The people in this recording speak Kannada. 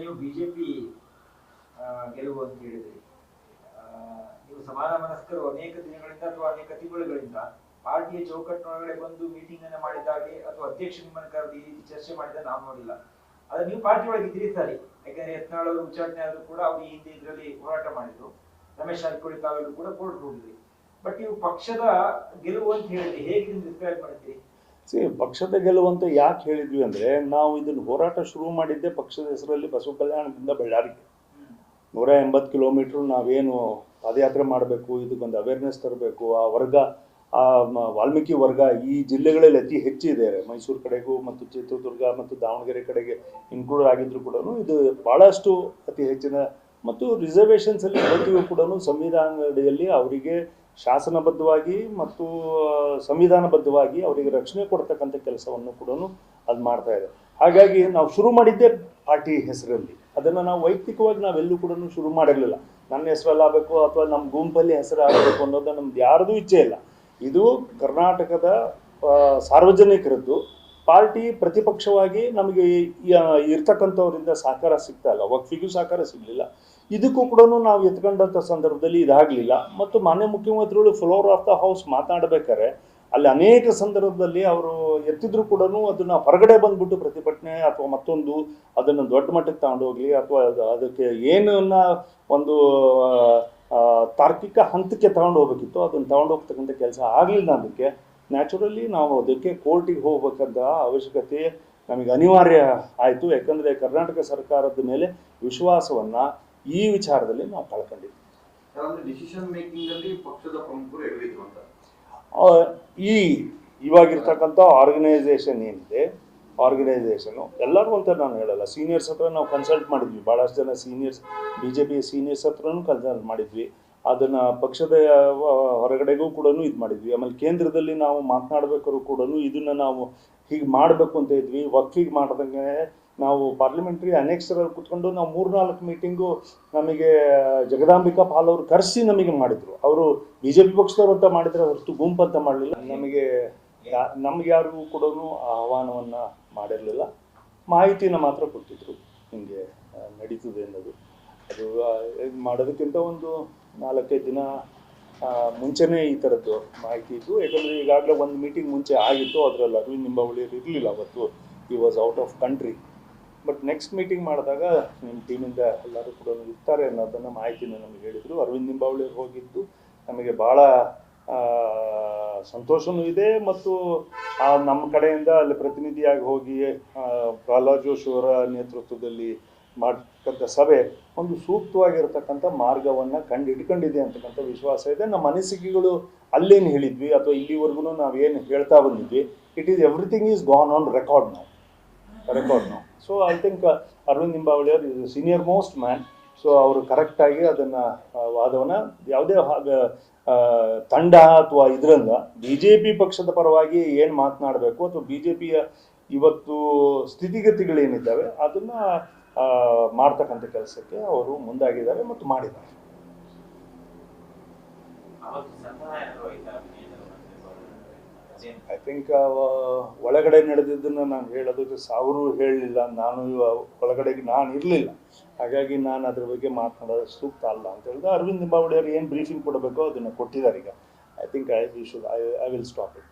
ನೀವು ಬಿಜೆಪಿ ಗೆಲುವು ಅಂತ ಹೇಳಿದ್ರಿ. ನೀವು ಸಮಾನ ಮನಸ್ಕರು ಅನೇಕ ದಿನಗಳಿಂದ ಅಥವಾ ಅನೇಕ ತಿಂಗಳುಗಳಿಂದ ಪಾರ್ಟಿಯ ಚೌಕಟ್ಟಿನೊಳಗಡೆ ಬಂದು ಮೀಟಿಂಗ್ ಅನ್ನ ಮಾಡಿದಾಗೆ ಅಥವಾ ಅಧ್ಯಕ್ಷ ನಿಮ್ಮನ್ನು ಕರೆದು ಈ ರೀತಿ ಚರ್ಚೆ ಮಾಡಿದ ನಾವು ನೋಡಿಲ್ಲ. ಆದ್ರೆ ನೀವು ಪಾರ್ಟಿ ಒಳಗೆ ಇದ್ರಿ ಸರಿ. ಯಾಕಂದ್ರೆ ಯತ್ನಾಳ್ ಅವರು, ಉಚ್ಚಾಟನೆ ಆದ್ರೂ ಕೂಡ ಅವ್ರು ಈ ಹಿಂದೆ ಇದರಲ್ಲಿ ಹೋರಾಟ ಮಾಡಿದ್ರು. ರಮೇಶ್ ಜಾರಕಿಹೊಳಿ ತಾವೆಲ್ಲರೂ ಕೂಡ ಕೋರ್ಟ್ ಹೋಗಿದ್ರಿ. ಬಟ್ ನೀವು ಪಕ್ಷದ ಗೆಲುವು ಅಂತ ಹೇಳಿದ್ರಿ ಹೇಗೆ ನೀವು ಡಿಸ್ಕ್ರೈಬ್ ಮಾಡ್ತೀರಿ? ಸಿ, ಪಕ್ಷದ ಗೆಲುವಂತ ಯಾಕೆ ಹೇಳಿದ್ವಿ ಅಂದ್ರೆ ನಾವು ಇದನ್ನು ಹೋರಾಟ ಶುರು ಮಾಡಿದ್ದೆ ಪಕ್ಷದ ಹೆಸರಲ್ಲಿ ಬಸವ ಕಲ್ಯಾಣದಿಂದ ಬಳ್ಳಾರಿಗೆ. ನೂರ ಎಂಬತ್ತು ಕಿಲೋಮೀಟ್ರ್ ನಾವೇನು ಪಾದಯಾತ್ರೆ ಮಾಡಬೇಕು, ಇದಕ್ಕೊಂದು ಅವೇರ್ನೆಸ್ ತರಬೇಕು, ಆ ವರ್ಗ, ಆ ವಾಲ್ಮೀಕಿ ವರ್ಗ ಈ ಜಿಲ್ಲೆಗಳಲ್ಲಿ ಅತಿ ಹೆಚ್ಚಿದೆ ಮೈಸೂರು ಕಡೆಗೂ ಮತ್ತು ಚಿತ್ರದುರ್ಗ ಮತ್ತು ದಾವಣಗೆರೆ ಕಡೆಗೆ ಇನ್ಕ್ಲೂಡ್ ಆಗಿದ್ರು ಕೂಡ ಇದು ಭಾಳಷ್ಟು ಅತಿ ಹೆಚ್ಚಿನ ಮತ್ತು ರಿಸರ್ವೇಷನ್ಸಲ್ಲಿ ಇವತ್ತಿಗೂ ಕೂಡ ಸಂವಿಧಾನದಡಿಯಲ್ಲಿ ಅವರಿಗೆ ಶಾಸನಬದ್ಧವಾಗಿ ಮತ್ತು ಸಂವಿಧಾನಬದ್ಧವಾಗಿ ಅವರಿಗೆ ರಕ್ಷಣೆ ಕೊಡ್ತಕ್ಕಂಥ ಕೆಲಸವನ್ನು ಕೂಡ ಅದು ಮಾಡ್ತಾ ಇದೆ ಹಾಗಾಗಿ ನಾವು ಶುರು ಮಾಡಿದ್ದೇ ಪಾರ್ಟಿ ಹೆಸರಲ್ಲಿ. ಅದನ್ನು ನಾವು ವೈಯಕ್ತಿಕವಾಗಿ ನಾವೆಲ್ಲೂ ಕೂಡ ಶುರು ಮಾಡಿರಲಿಲ್ಲ ನನ್ನ ಹೆಸರಲ್ಲಿ ಆಗಬೇಕು ಅಥವಾ ನಮ್ಮ ಗುಂಪಲ್ಲಿ ಹೆಸರು ಆಗಬೇಕು ಅನ್ನೋದು ನಮ್ದು ಯಾರ್ದು ಇಚ್ಛೆ ಇಲ್ಲ. ಇದು ಕರ್ನಾಟಕದ ಸಾರ್ವಜನಿಕರದ್ದು. ಪಾರ್ಟಿ ಪ್ರತಿಪಕ್ಷವಾಗಿ ನಮಗೆ ಇರ್ತಕ್ಕಂಥವರಿಂದ ಸಹಕಾರ ಸಿಗ್ತಾ ಇಲ್ಲ. ವಕ್ಫಿಗೂ ಸಹಕಾರ ಸಿಗಲಿಲ್ಲ. ಇದಕ್ಕೂ ಕೂಡ ನಾವು ಎತ್ಕೊಂಡಂಥ ಸಂದರ್ಭದಲ್ಲಿ ಇದಾಗಲಿಲ್ಲ. ಮತ್ತು ಮಾನ್ಯ ಮುಖ್ಯಮಂತ್ರಿಗಳು ಫ್ಲೋರ್ ಆಫ್ ದ ಹೌಸ್ ಮಾತನಾಡಬೇಕಾದ್ರೆ ಅಲ್ಲಿ ಅನೇಕ ಸಂದರ್ಭದಲ್ಲಿ ಅವರು ಎತ್ತಿದ್ರು ಕೂಡ ಅದನ್ನು ಹೊರಗಡೆ ಬಂದ್ಬಿಟ್ಟು ಪ್ರತಿಭಟನೆ ಅಥವಾ ಮತ್ತೊಂದು ಅದನ್ನು ದೊಡ್ಡ ಮಟ್ಟಕ್ಕೆ ತಗೊಂಡೋಗ್ಲಿ ಅಥವಾ ಅದು- ಅದಕ್ಕೆ ಏನನ್ನ ಒಂದು ತಾರ್ಕಿಕ ಹಂತಕ್ಕೆ ತಗೊಂಡು ಹೋಗ್ಬೇಕಿತ್ತು ಅದನ್ನು ತಗೊಂಡು ಹೋಗ್ತಕ್ಕಂಥ ಕೆಲಸ ಆಗಲಿಲ್ಲ ಅದಕ್ಕೆ ನ್ಯಾಚುರಲಿ ನಾವು ಅದಕ್ಕೆ ಕೋರ್ಟಿಗೆ ಹೋಗ್ಬೇಕಂತ ಅವಶ್ಯಕತೆ ನಮಗೆ ಅನಿವಾರ್ಯ ಆಯಿತು. ಯಾಕಂದರೆ ಕರ್ನಾಟಕ ಸರ್ಕಾರದ ಮೇಲೆ ವಿಶ್ವಾಸವನ್ನು ಈ ವಿಚಾರದಲ್ಲಿ ನಾವು ಕಳ್ಕೊಂಡಿದ್ವಿ. ಡಿಸಿಷನ್ ಮೇಕಿಂಗ್ ಅಲ್ಲಿ ಪಕ್ಷದ ಪ್ರಮುಖರು ಹೇಳಿದ್ರು ಅಂತ. ಈ ಇವಾಗಿರ್ತಕ್ಕಂಥ ಆರ್ಗನೈಸೇಷನ್ ಏನಿದೆ ಆರ್ಗನೈಸೇಷನು ಎಲ್ಲರೂ ಅಂತ ನಾನು ಹೇಳಲ್ಲ ಸೀನಿಯರ್ಸ್ ಹತ್ರ ನಾವು ಕನ್ಸಲ್ಟ್ ಮಾಡಿದ್ವಿ. ಭಾಳಷ್ಟು ಜನ seniors B J P seniors ಹತ್ರನೂ ಕನ್ಸಲ್ಟ್ ಮಾಡಿದ್ವಿ. ಅದನ್ನು ಪಕ್ಷದ ಹೊರಗಡೆಗೂ ಕೂಡ ಇದು ಮಾಡಿದ್ವಿ. ಆಮೇಲೆ ಕೇಂದ್ರದಲ್ಲಿ ನಾವು ಮಾತನಾಡಬೇಕಾದ್ರೂ ಕೂಡ ಇದನ್ನು ನಾವು ಹೀಗೆ ಮಾಡಬೇಕು ಅಂತ ಇದ್ವಿ. ವಕ್ಫಿಗೆ ಮಾಡ್ದಂಗೆ ನಾವು ಪಾರ್ಲಿಮೆಂಟ್ರಿ ಅನೆಕ್ಸ್ರಲ್ಲಿ ಕುತ್ಕೊಂಡು ನಾವು ಮೂರ್ನಾಲ್ಕು ಮೀಟಿಂಗು ನಮಗೆ ಜಗದಾಂಬಿಕಾ ಪಾಲ್ ಅವರು ಕರೆಸಿ ನಮಗೆ ಮಾಡಿದ್ರು. ಅವರು ಬಿ ಜೆ ಪಿ ಪಕ್ಷದವರು ಅಂತ ಮಾಡಿದರೆ ಹೊರತು ಗುಂಪು ಅಂತ ಮಾಡಲಿಲ್ಲ. ನಮಗೆ ನಮ್ಗೆ ಯಾರಿಗೂ ಕೂಡ ಆಹ್ವಾನವನ್ನು ಮಾಡಿರಲಿಲ್ಲ. ಮಾಹಿತಿನ ಮಾತ್ರ ಕೊಟ್ಟಿದ್ರು. ಹಿಂಗೆ ನಡೀತದೆ ಅನ್ನೋದು. ಅದು ಮಾಡೋದಕ್ಕಿಂತ ಒಂದು ನಾಲ್ಕೈದು ದಿನ ಮುಂಚೆನೇ ಈ ಥರದ್ದು ಮಾಹಿತಿ ಇತ್ತು. ಯಾಕಂದರೆ ಈಗಾಗಲೇ ಒಂದು ಮೀಟಿಂಗ್ ಮುಂಚೆ ಆಗಿತ್ತು. ಅದರಲ್ಲಿ ಅರವಿಂದ್ ನಿಂಬಾವಳಿ ಇರಲಿಲ್ಲ ಅವತ್ತು. ಈ was out of country but next meeting ಮಾಡಿದಾಗ ನಿಮ್ಮ ಟೀಮಿಂದ ಎಲ್ಲರೂ ಕೂಡ ಇರ್ತಾರೆ ಅನ್ನೋದನ್ನು ಮಾಹಿತಿನ ನಮಗೆ ಹೇಳಿದರು. ಅರವಿಂದ್ ನಿಂಬಾವಳಿ ಹೋಗಿದ್ದು. ನಮಗೆ ಭಾಳ ಸಂತೋಷವೂ ಇದೆ ಮತ್ತು ಆ, ನಮ್ಮ ಕಡೆಯಿಂದ ಅಲ್ಲಿ ಪ್ರತಿನಿಧಿಯಾಗಿ ಹೋಗಿ ಪ್ರಹ್ಲಾದ್ ಜೋಶಿ ಅವರ ನೇತೃತ್ವದಲ್ಲಿ ಮಾಡ್ತಕ್ಕಂಥ ಸಭೆ ಒಂದು ಸೂಕ್ತವಾಗಿರತಕ್ಕಂಥ ಮಾರ್ಗವನ್ನು ಕಂಡು ಹಿಡ್ಕೊಂಡಿದೆ ಅಂತಕ್ಕಂಥ ವಿಶ್ವಾಸ ಇದೆ. ನಮ್ಮ ಅನಿಸಿಕೆಗಳು ಅಲ್ಲೇನು ಹೇಳಿದ್ವಿ ಅಥವಾ ಇಲ್ಲಿವರೆಗೂ ನಾವೇನು ಹೇಳ್ತಾ ಬಂದಿದ್ವಿ. It is everything is gone on record ನಾವು ರೆಕಾರ್ಡ್ ನಾವು so I think Aravind Nimbavali ಅವರು is senior most man so ಅವರು ಕರೆಕ್ಟಾಗಿ ಅದನ್ನು ವಾದವನ್ನು ಯಾವುದೇ ತಂಡ ಅಥವಾ ಇದರಿಂದ ಬಿ ಜೆ ಪಿ ಪಕ್ಷದ ಪರವಾಗಿ ಏನು ಮಾತನಾಡಬೇಕು ಅಥವಾ ಬಿ ಜೆ ಪಿಯ ಇವತ್ತು ಸ್ಥಿತಿಗತಿಗಳೇನಿದ್ದಾವೆ ಅದನ್ನು ಮಾಡ್ತಕ್ಕಂಥ ಕೆಲಸಕ್ಕೆ ಅವರು ಮುಂದಾಗಿದ್ದಾರೆ ಮತ್ತು ಮಾಡಿದ್ದಾರೆ. ಐ ಥಿಂಕ್ ಒಳಗಡೆ ನಡೆದಿದ್ದನ್ನು ನಾನು ಹೇಳೋದಕ್ಕೆ ಸಾವಿರ ಹೇಳಲಿಲ್ಲ. ನಾನು ಒಳಗಡೆಗೆ ನಾನು ಇರಲಿಲ್ಲ. ಹಾಗಾಗಿ ನಾನು ಅದ್ರ ಬಗ್ಗೆ ಮಾತನಾಡೋದು ಸೂಕ್ತ ಅಲ್ಲ ಅಂತ ಹೇಳಿದ್ರೆ ಅರವಿಂದ್ ನಿಂಬಾವಳಿ ಅವರು ಏನು ಬ್ರೀಫಿಂಗ್ ಕೊಡಬೇಕೋ ಅದನ್ನು ಕೊಟ್ಟಿದ್ದಾರೆ ಈಗ. I think I should I I will stop it